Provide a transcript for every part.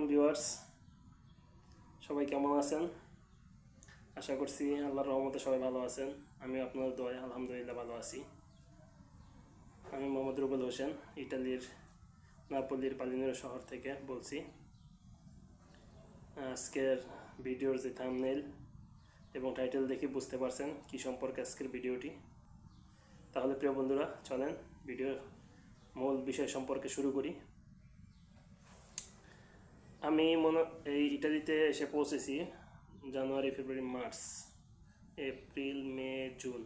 আলাইকুম ভিউয়ার্স। সবাই কেমন আছেন? আশা করছি আল্লাহর রহমতে সবাই ভালো আছেন। আমি আপনার দোয়ায় আলহামদুলিল্লাহ ভালো আছি। আমি মোহাম্মদ রুবেল হোসেন, ইটালির নাপোলির পালিনের শহর থেকে বলছি। আজকের ভিডিওর যে থামনেল এবং টাইটেল দেখে বুঝতে পারছেন কি সম্পর্কে আজকের ভিডিওটি। তাহলে প্রিয় বন্ধুরা, চলেন ভিডিওর মূল বিষয় সম্পর্কে শুরু করি। আমি মনে এই ইটালিতে এসে পৌঁছেছি, জানুয়ারি, ফেব্রুয়ারি, মার্চ, এপ্রিল, মে, জুন।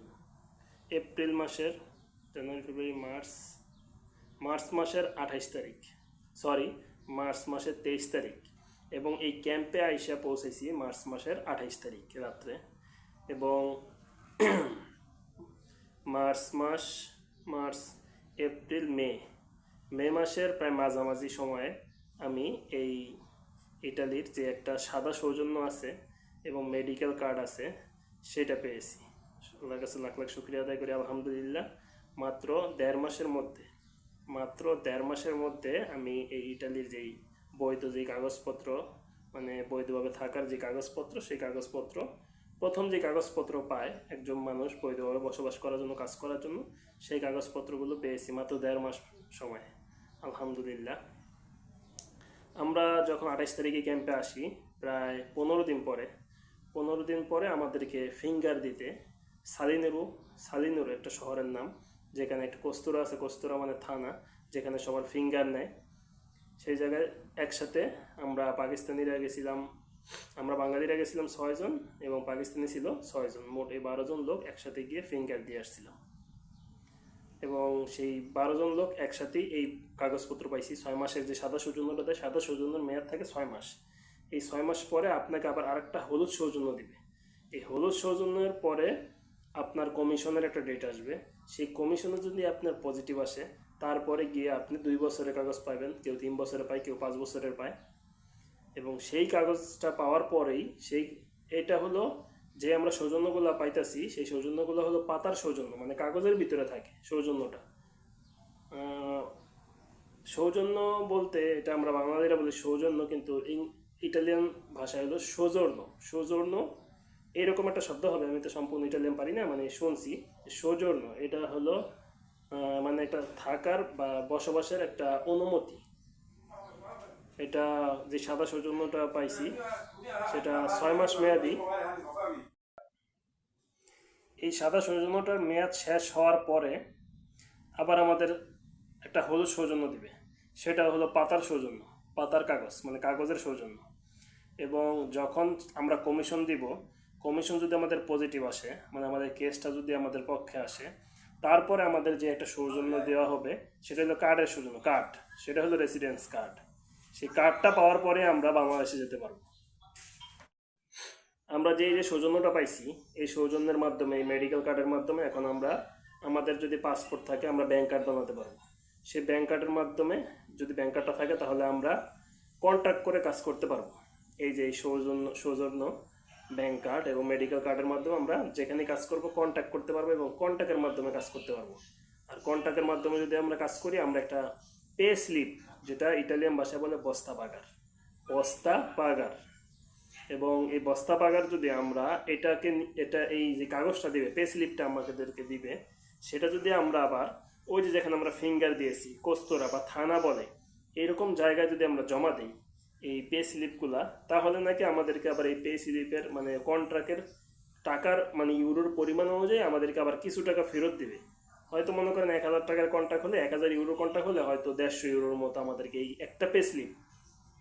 এপ্রিল মাসের, জানুয়ারি, ফেব্রুয়ারি, মার্চ মার্চ মাসের আঠাইশ তারিখ। সরি, মার্চ মাসের তেইশ তারিখ। এবং এই ক্যাম্পে আইসা পৌঁছেছি মার্চ মাসের আঠাইশ তারিখ রাত্রে। এবং মার্চ মাস, মার্চ, এপ্রিল, মে। মে মাসের প্রায় মাঝামাঝি সময়ে আমি এই ইটালির যে একটা সাদা সৌজন্য আছে এবং মেডিকেল কার্ড আছে, সেটা পেয়েছি। আল্লাহর কাছে লাখ লাখ শুক্রিয়া আদায় করি, আলহামদুলিল্লাহ। মাত্র দেড় মাসের মধ্যে, মাত্র দেড় মাসের মধ্যে আমি এই ইটালির যেই বৈধ যেই কাগজপত্র মানে বৈধভাবে থাকার যে কাগজপত্র, সেই কাগজপত্র, প্রথম যে কাগজপত্র পায় একজন মানুষ বৈধভাবে বসবাস করার জন্য, কাজ করার জন্য, সেই কাগজপত্রগুলো পেয়েছি মাত্র দেড় মাস সময়। আলহামদুলিল্লাহ। আমরা যখন আঠাইশ তারিখে ক্যাম্পে আসি, প্রায় পনেরো দিন পরে, পনেরো দিন পরে আমাদেরকে ফিঙ্গার দিতে সালিনেরু সালিনেরু একটা শহরের নাম, যেখানে একটা কস্তুরা আছে, কস্তুরা মানে থানা, যেখানে সবার ফিঙ্গার নেয়। সেই জায়গায় একসাথে আমরা পাকিস্তানিরা গেছিলাম, আমরা বাঙালিরা গেছিলাম ছয়জন এবং পাকিস্তানি ছিল ছয়জন। মোট এই বারোজন লোক একসাথে গিয়ে ফিঙ্গার দিয়ে আসছিলাম এবং সেই বারো জন লোক একসাথেই এই কাগজপত্র পাইছি। ছয় মাসের যে সাদা সৌজন্যটা দেয়, সাদা সৌজন্যের মেয়াদ থাকে ছয় মাস। এই ছয় মাস পরে আপনাকে আবার আরেকটা হলুদ সৌজন্য দিবে। এই হলুদ সৌজন্যের পরে আপনার কমিশনের একটা ডেট আসবে। সেই কমিশনে যদি আপনার পজিটিভ আসে, তারপরে গিয়ে আপনি দুই বছরের কাগজ পাবেন কেউ তিন বছরের পায়, কেউ পাঁচ বছরের পায়। এবং সেই কাগজটা পাওয়ার পরেই সেই, এটা হলো যে আমরা সৌজন্যগুলো পাইতাছি, সেই সৌজন্যগুলো হলো পাতার সৌজন্য মানে কাগজের ভিতরে থাকে সৌজন্যটা। সৌজন্য বলতে এটা আমরা বাঙালিরা বলি সৌজন্য, কিন্তু ইটালিয়ান ভাষায় হলো সৌজন্য। সৌজন্য এরকম একটা শব্দ হবে, আমি তো সম্পূর্ণ ইটালিয়ান পারি না মানে শুনছি। সৌজন্য, এটা হলো মানে একটা থাকার বা বসবাসের একটা অনুমতি। এটা যে সাদা সৌজন্যটা পাইছি, সেটা ছয় মাস মেয়াদি। এই সাদা সৌজন্যটার মেয়াদ শেষ হওয়ার পরে আবার আমাদের একটা হলুদ সৌজন্য দিবে। সেটা হলো পাতার সৌজন্য, পাতার কাগজ মানে কাগজের সৌজন্য। এবং যখন আমরা কমিশন দিব, কমিশন যদি আমাদের পজিটিভ আসে মানে আমাদের কেসটা যদি আমাদের পক্ষে আসে, তারপরে আমাদের যে একটা সৌজন্য দেওয়া হবে, সেটা হলো কার্ডের সৌজন্য, কার্ড। সেটা হলো রেসিডেন্স কার্ড সেই কার্ডটা পাওয়ার পরে আমরা বাংলাদেশে যেতে পারব। আমরা যে যে সৌজন্যটা পাইছি, এই সৌজন্যের মাধ্যমে, এই মেডিকেল কার্ডের মাধ্যমে এখন আমরা আমাদের যদি পাসপোর্ট থাকে, আমরা ব্যাংক কার্ড বানাতে পারব। সেই ব্যাংক কার্ডের মাধ্যমে যদি ব্যাংক কার্ডটা থাকে, তাহলে আমরা কন্ট্যাক্ট করে কাজ করতে পারব। এই যে, এই সৌজন্য সৌজন্য ব্যাংক কার্ড এবং মেডিকেল কার্ডের মাধ্যমে আমরা যেখানে কাজ করব কন্ট্যাক্ট করতে পারব এবং কন্ট্যাক্টের মাধ্যমে কাজ করতে পারব। আর কন্ট্যাক্টের মাধ্যমে যদি আমরা কাজ করি, আমরা একটা পে স্লিপ যেটা ইটালিয়ান ভাষায় বলে বস্তা পাগার বস্তা পাগার এবং এই বস্তা পাগার যদি আমরা এটাকে এটা এই যে কাগজটা দিবে পে স্লিপটা আমাদেরকে দিবে, সেটা যদি আমরা আবার ওই যে যেখানে আমরা ফিঙ্গার দিয়েছি কোস্তরা বা থানা বলে, এরকম জায়গায় যদি আমরা জমা দিই এই পে স্লিপগুলা তাহলে নাকি আমাদেরকে আবার এই পে স্লিপের মানে কন্ট্রাক্টের টাকার মানে ইউরোর পরিমাণ অনুযায়ী আমাদেরকে আবার কিছু টাকা ফেরত দিবে। হয়তো মনে করেন এক হাজার টাকার কন্ট্রাক্ট হলে, এক হাজার ইউরো কন্ট্রাক্ট হলে হয়তো দেড়শো ইউরোর মতো আমাদেরকে এই একটা পে স্লিপ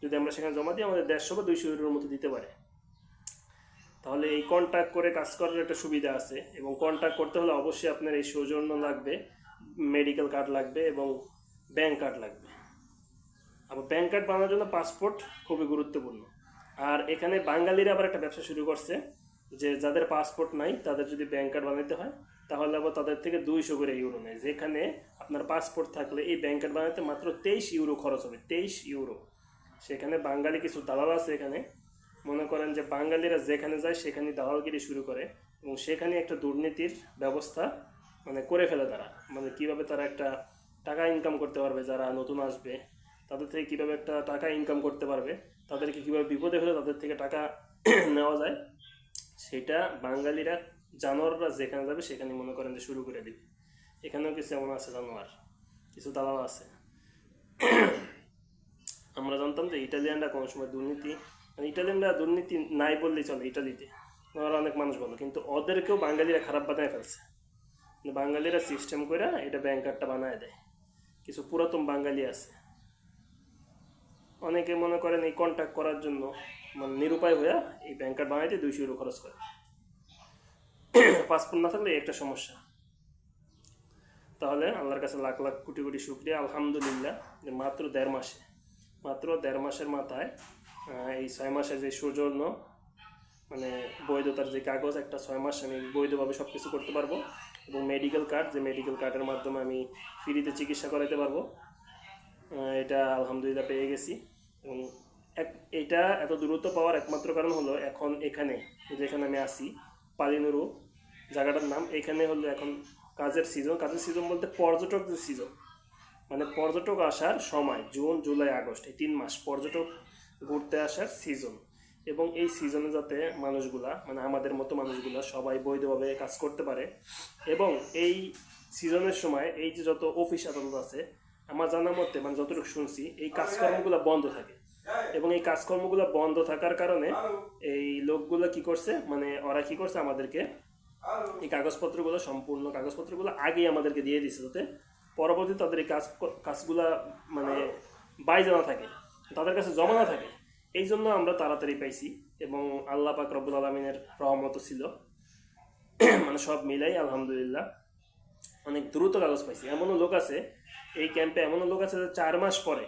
যদি আমরা সেখানে জমা দিই, আমাদের দেড়শো বা দুইশো ইউরোর মতো দিতে পারে। তাহলে এই কন্ট্যাক্ট করে কাজ করার একটা সুবিধা আছে এবং কন্ট্যাক্ট করতে হলে অবশ্যই আপনার এই সৌজন্য লাগবে মেডিকেল কার্ড লাগবে এবং ব্যাংক কার্ড লাগবে। আবার ব্যাংক কার্ড বানানোর জন্য পাসপোর্ট খুবই গুরুত্বপূর্ণ। আর এখানে বাঙালিরা আবার একটা ব্যবসা শুরু করছে যে যাদের পাসপোর্ট নাই, তাদের যদি ব্যাংক কার্ড বানাতে হয়, তাহলে আবার তাদের থেকে দুইশো করে ইউরো নেয়। যেখানে আপনার পাসপোর্ট থাকলে এই ব্যাংক কার্ড বানাতে মাত্র তেইশ ইউরো খরচ হবে, তেইশ ইউরো সেখানে বাঙালি কিছু দালাল আছে এখানে। মনে করেন যে বাঙালিরা যেখানে যায় সেখানে দালালগিরি শুরু করে এবং সেখানে একটা দুর্নীতির ব্যবস্থা মানে করে ফেলে তারা। মানে কীভাবে তারা একটা টাকা ইনকাম করতে পারবে যারা নতুন আসবে, তাদের থেকে কীভাবে একটা টাকা ইনকাম করতে পারবে, তাদেরকে কীভাবে বিপদে হলে তাদের থেকে টাকা নেওয়া যায়, সেটা বাঙালিরা, জানোয়াররা যেখানে যাবে সেখানে মনে করেন যে শুরু করে দিবে। এখানেও কিছু এমন আছে জানোয়ার, কিছু দালাল আছে। আমরা জানতাম যে ইটালিয়ানরা কোনো সময় দুর্নীতি মানে ইটালিয়ানরা দুর্নীতি নাই বললেই চলে ইটালিতে। ওরা অনেক মানুষ বলো, কিন্তু ওদেরকেও বাঙালিরা খারাপ বানায় ফেলছে। বাঙালিরা সিস্টেম করে এটা ব্যাংকারটা বানায় দেয়। কিছু পুরাতন বাঙালি আছে। অনেকে মনে করেন এই কন্ট্যাক্ট করার জন্য মানে নিরুপায় হয়ে এই ব্যাংক কার্ড বানাইতে দুইশো ইউরো খরচ করে। পাসপোর্ট না থাকলে একটা সমস্যা। তাহলে আল্লাহর কাছে লাখ লাখ কোটি কোটি শুক্রিয়া, আলহামদুলিল্লাহ মাত্র দেড় মাসে মাত্র দেড় মাসের মাথায় এই ছয় মাসে যে সৌজন্য মানে বৈধতার যে কাগজ, একটা ছয় মাস আমি বৈধভাবে সব কিছু করতে পারব এবং মেডিকেল কার্ড যে মেডিকেল কার্ডের মাধ্যমে আমি ফ্রিতে চিকিৎসা করাতে পারব। এটা আলহামদুলিল্লাহ পেয়ে গেছি এবং এক, এটা এত দ্রুত পাওয়ার একমাত্র কারণ হলো এখন এখানে, যেখানে আমি আসি পালিনুরু, জায়গাটার নাম এখানে হলো এখন কাজের সিজন কাজের সিজন বলতে পর্যটকদের সিজন মানে পর্যটক আসার সময়, জুন, জুলাই, আগস্ট, এই তিন মাস পর্যটক ঘুরতে আসার সিজন এবং এই সিজনে যাতে মানুষগুলা মানে আমাদের মতো মানুষগুলা সবাই বৈধভাবে কাজ করতে পারে। এবং এই সিজনের সময় এই যে যত অফিস আদালত আছে, আমার জানা মতে মানে যতটুকু শুনছি, এই কাজকর্মগুলো বন্ধ থাকে। এবং এই কাজকর্মগুলো বন্ধ থাকার কারণে এই লোকগুলো কি করছে মানে ওরা কি করছে আমাদেরকে, এই কাগজপত্রগুলো, সম্পূর্ণ কাগজপত্রগুলো আগেই আমাদেরকে দিয়ে দিছে, যাতে পরবর্তী তাদের এই কাজ কাজগুলা মানে বাই জানা থাকে, তাদের কাছে জমা না থাকে। এই জন্য আমরা তাড়াতাড়ি পাইছি এবং আল্লাহ পাক রব্বুল আলমিনের রহমত ছিল। মানে সব মিলাই আলহামদুলিল্লাহ অনেক দ্রুত কাগজ পাইছি। এমনও লোক আছে, এই ক্যাম্পে এমনও লোক আছে যে চার মাস পরে,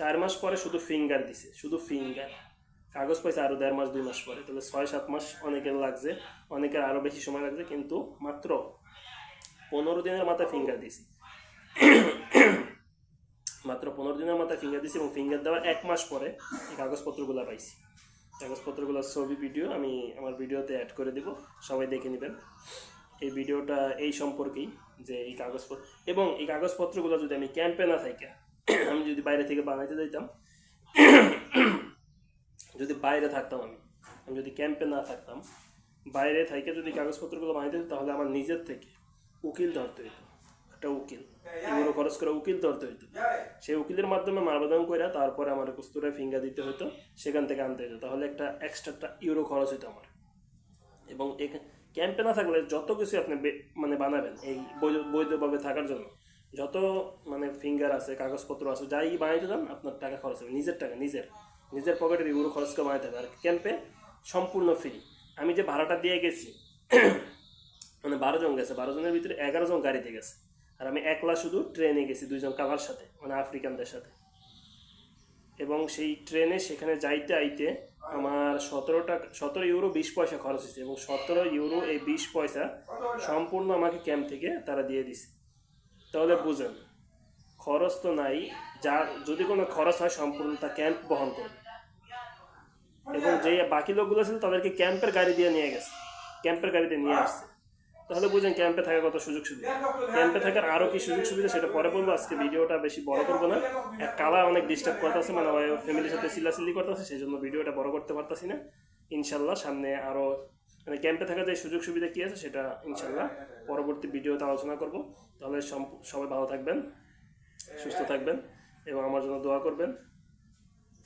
চার মাস পরে শুধু ফিঙ্গার দিছে, শুধু ফিঙ্গার কাগজ পাইছে আরও দেড় মাস, দুই মাস পরে। তাহলে ছয়, সাত মাস অনেকের লাগছে, অনেকের আরও বেশি সময় লাগছে, কিন্তু মাত্র পনেরো দিনের মাথায় ফিঙ্গার দিছি মাত্র পনেরো দিনের মাথায় ফিঙ্গার দিয়েছি এবং ফিঙ্গার দেওয়ার এক মাস পরে এই কাগজপত্রগুলো পাইছি। কাগজপত্রগুলোর ছবি ভিডিও আমি আমার ভিডিওতে অ্যাড করে দিব, সবাই দেখে নেবেন। এই ভিডিওটা এই সম্পর্কেই যে এই কাগজপত্র এবং এই কাগজপত্রগুলো যদি আমি ক্যাম্পে না থাকি আমি যদি বাইরে থেকে বানাইতে যাইতাম, যদি বাইরে থাকতাম আমি আমি যদি ক্যাম্পে না থাকতাম, বাইরে থেকে যদি কাগজপত্রগুলো বানাইতে তাহলে আমার নিজের থেকে উকিল ধরতে হতো একটা উকিল। এগুলো খরচ করে উকিল ধরতে হইতো। সেই উকিলের মাধ্যমে মারবাদন করে তারপরে আমার কুস্তুরে ফিঙ্গার দিতে হতো সেখান থেকে আনতে হতো তাহলে একটা এক্সট্রা একটা ইউরো খরচ হতো আমার। এবং ক্যাম্পে না থাকলে যত কিছু আপনি মানে বানাবেন, এই বৈধ- বৈধভাবে থাকার জন্য, যত মানে ফিঙ্গার আছে, কাগজপত্র আছে, যাই বানাইতে যান, আপনার টাকা খরচ হবে, নিজের টাকা, নিজের। নিজের পকেটের ইউরো খরচ করে বানাইতে হবে। আর ক্যাম্পে সম্পূর্ণ ফ্রি আমি যে ভাড়াটা দিয়ে গেছি মানে বারো জন গেছে, বারো জনের ভিতরে এগারো জন গাড়িতে গেছে। আর আমি একলা শুধু ট্রেনে গেছি দুইজন কালার সাথে মানে আফ্রিকানদের সাথে। এবং সেই ট্রেনে সেখানে যাইতে আইতে আমার সতেরো টাকা সতেরো ইউরো বিশ পয়সা খরচ হয়েছে এবং সতেরো ইউরো এই বিশ পয়সা সম্পূর্ণ আমাকে ক্যাম্প থেকে তারা দিয়ে দিছে। তাহলে বুঝেন, খরচ তো নাই, যা, যদি কোনো খরচ হয় সম্পূর্ণ তা ক্যাম্প বহন করবে। এবং যে বাকি লোকগুলো ছিল তাদেরকে ক্যাম্পের গাড়ি দিয়ে নিয়ে গেছে ক্যাম্পের গাড়িতে নিয়ে আসছে। তাহলে বুঝেন ক্যাম্পে থাকার কত সুযোগ সুবিধা। ক্যাম্পে থাকার আরও কি সুযোগ সুবিধা সেটা পরে বলব। আজকে ভিডিওটা বেশি বড় করব না। এক কালা অনেক ডিস্টার্ব করতেছে মানে ফ্যামিলির সাথে চিল্লাচিল্লি করতেছে সেই জন্য ভিডিওটা বড় করতে পারতাছি না। ইনশাল্লাহ সামনে আরও মানে ক্যাম্পে থাকার যে সুযোগ সুবিধা কী আছে সেটা ইনশাল্লাহ পরবর্তী ভিডিওতে আলোচনা করব। তাহলে সবাই ভালো থাকবেন, সুস্থ থাকবেন এবং আমার জন্য দোয়া করবেন।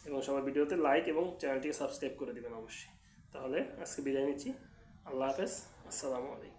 এবং সবাই ভিডিওতে লাইক এবং চ্যানেলটিকে সাবস্ক্রাইব করে দেবেন অবশ্যই। তাহলে আজকে বিদায় নিচ্ছি। আল্লাহ হাফেজ। আসসালামু আলাইকুম।